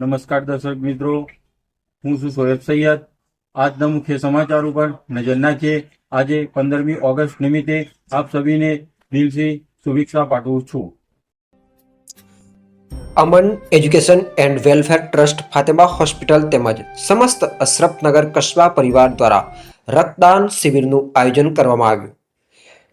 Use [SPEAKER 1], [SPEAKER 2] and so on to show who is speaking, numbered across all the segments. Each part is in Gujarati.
[SPEAKER 1] નમસ્કાર દર્શક મિત્રો. હું છું સોયબ સૈયદ. આજના મુખ્ય સમાચાર ઉપર નજર નાખીએ. આજે પંદરમી ઓગસ્ટ નિમિત્તે આપ સભીને દિલથી શુભેચ્છા પાઠવું છું.
[SPEAKER 2] Aman education and welfare trust Fatema hospital તેમજ સમસ્ત અશરફનગર કસ્બા પરિવાર દ્વારા રક્તદાન શિબિરનું આયોજન કરવામાં આવ્યું.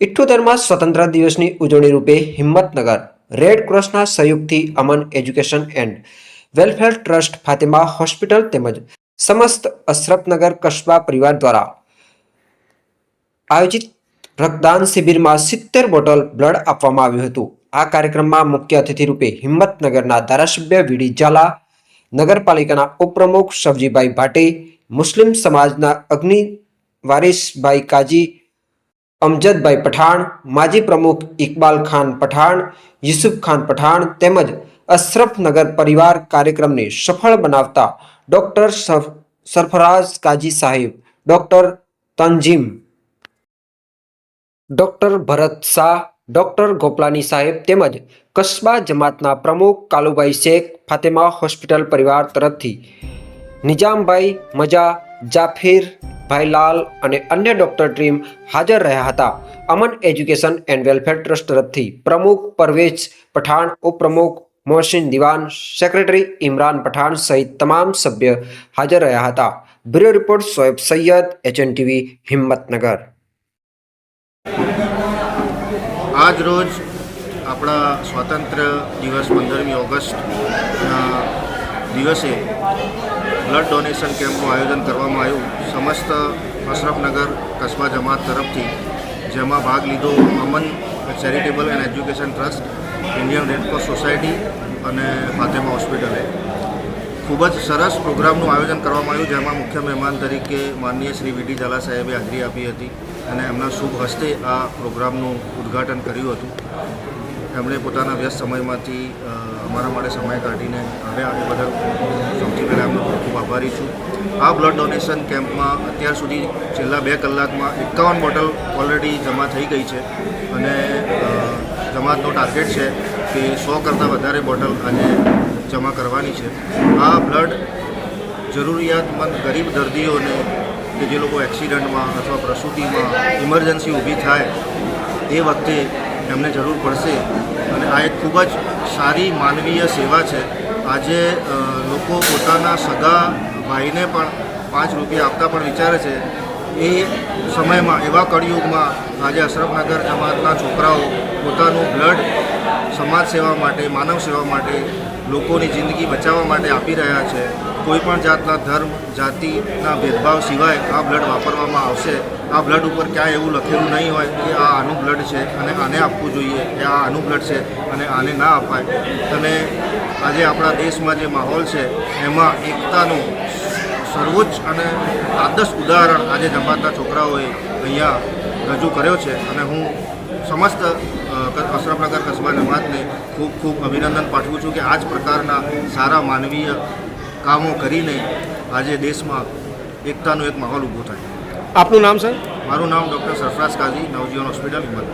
[SPEAKER 2] ઇઠ્ઠોતેરમાં સ્વતંત્ર દિવસની ઉજવણી રૂપે હિંમતનગર રેડ ક્રોસના સહયોગથી Aman education and welfare trust Fatema hospital તેમજ સમસ્ત અશરફનગર કસ્બા પરિવાર દ્વારા આયોજિત રક્તદાન શિબિરમાં સિત્તેર બોટલ બ્લડ આપવામાં આવ્યું હતું. આ કાર્યક્રમમાં મુખ્ય અતિથિ રૂપે હિંમતનગરના ધારાસભ્ય વીડી ઝાલા, નગરપાલિકાના ઉપપ્રમુખ સબજીભાઈ ભાટી, મુસ્લિમ સમાજના અગ્નિ વારિસભાઈ કાજી, અમજદભાઈ પઠાણ, માજી પ્રમુખ ઇકબાલ ખાન પઠાણ, યુસુફ ખાન પઠાણ તેમજ અશરફનગર પરિવાર કાર્યક્રમને સફળ બનાવતા ડૉક્ટર સરફરાઝ કાજી સાહેબ, doctor Tanzim doctor Bharat Shah, doctor Goplani સાહેબ તેમજ કસ્બા જમાતના પ્રમુખ કાલુભાઈ શેખ ફાતેમા હોસ્પિટલ પરિવાર તરફથી, નિજામભાઈ મજા, જાફીર ભાઈલાલ અને અન્ય ડોક્ટર ટીમ હાજર રહ્યા હતા. Aman education and welfare trust તરફથી પ્રમુખ પરવેજ પઠાણ, ઉપપ્રમુખ મોહસિન દિવાન, સેક્રેટરી ઇમરાન પઠાણ સહિત તમામ સભ્ય હાજર રહ્યા હતા. Bureau report, Soeb Saiyed HN TV Himmatnagar.
[SPEAKER 3] આજ રોજ આપણા સ્વાતંત્ર દિવસ પંદરમી ઓગસ્ટના દિવસે બ્લડ ડોનેશન કેમ્પનું આયોજન કરવામાં આવ્યું. સમસ્ત અશરફનગર કસ્બા જમાત તરફથી, જેમાં ભાગ લીધો Aman charitable and education trust Indian red cross society અને ફાતેમા હોસ્પિટલે ખૂબ જ સરસ પ્રોગ્રામનું આયોજન કરવામાં આવ્યું, જેમાં મુખ્ય મહેમાન તરીકે માનનીય શ્રી વીડી ઝાલા સાહેબે હાજરી આપી હતી અને એમના શુભ હસ્તે આ પ્રોગ્રામનું ઉદ્ઘાટન કર્યું હતું. એમણે પોતાના વ્યસ્ત સમયમાંથી અમારા માટે સમય કાઢીને આવ્યા એ બદલ સૌથી પહેલાં એમનો ખૂબ ખૂબ આભારી છું. આ બ્લડ ડોનેશન કેમ્પમાં અત્યાર સુધી છેલ્લા બે કલાકમાં એકાવન બોટલ ઓલરેડી જમા થઈ ગઈ છે અને જમાતનો ટાર્ગેટ છે કે સો કરતાં વધારે બોટલ આજે જમા કરવાની છે. આ બ્લડ જરૂરિયાતમંદ ગરીબ દર્દીઓને કે જે લોકો એક્સિડન્ટમાં અથવા પ્રસૂતિમાં ઇમરજન્સી ઊભી થાય એ વખતે એમને જરૂર પડશે. અને આ એક ખૂબ જ સારી માનવીય સેવા છે. આજે લોકો પોતાના સગા ભાઈને પણ પાંચ રૂપિયા આપતા પણ વિચારે છે. એ સમયમાં, એવા કળિયુગમાં આજે અશરફનગર જમાતના છોકરાઓ પોતાનું બ્લડ સમાજ સેવા માટે, માનવ સેવા માટે, લોકોની જિંદગી બચાવવા માટે આપી રહ્યા છે. કોઈ પણ જાતના ધર્મ, જાતિના ભેદભાવ સિવાય આ બ્લડ વાપરવામાં આવશે. આ બ્લડ ઉપર ક્યાંય એવું લખેલું નહીં હોય કે આ આનું બ્લડ છે અને આને આપવું જોઈએ, કે આ આનું બ્લડ છે અને આને ના અપાય. અને આજે આપણા દેશમાં જે માહોલ છે, એમાં એકતાનું સર્વોચ્ચ અને આદર્શ ઉદાહરણ આજે જમાતના છોકરાઓએ અહીંયા રજૂ કર્યો છે. અને હું સમસ્ત અસરપ્રગર કસ્બા જમાતને ખૂબ ખૂબ અભિનંદન પાઠવું છું કે આ જ પ્રકારના સારા માનવીય કામો કરીને આજે દેશમાં એકતાનો એક માહોલ ઊભો થાય.
[SPEAKER 4] આપનું નામ સર?
[SPEAKER 3] મારું નામ ડૉક્ટર સરફરાઝ કાઝી નવજીવન હોસ્પિટલ હિંમત.